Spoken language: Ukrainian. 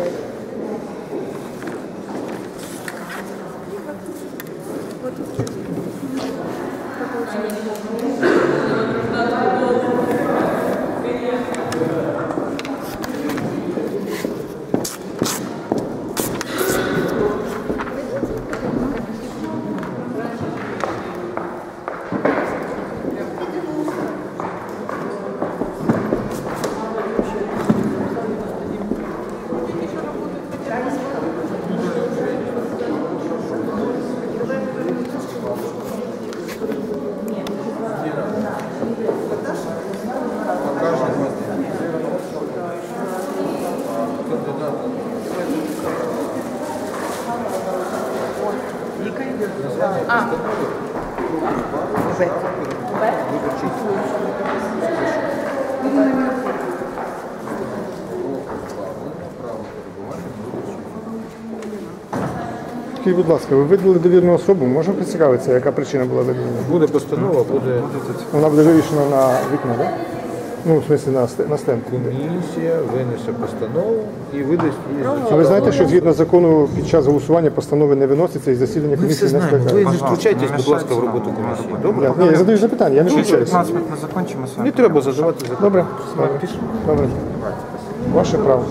такой. Вот. вот. Скажіть, будь ласка, ви видали довірну особу, можна поцікавитися, яка причина була видалення? Буде постанова, буде Вона буде вивішена на вікна, так? Ну, в смысле, на, на стенд. комісія, винесе постанову і видасть її. А ви знаєте, що згідно закону під час голосування постанови не виносяться і засідання Ми все комісії не знаємо. Ви не втручайтесь, будь ласка, в роботу комісії. Добре? Я, ні, я задаю запитання, я не Через включаюся. 15 минут ми закончим и с. Не треба задавати запитання. Добре, добре. Добре. Ваше право.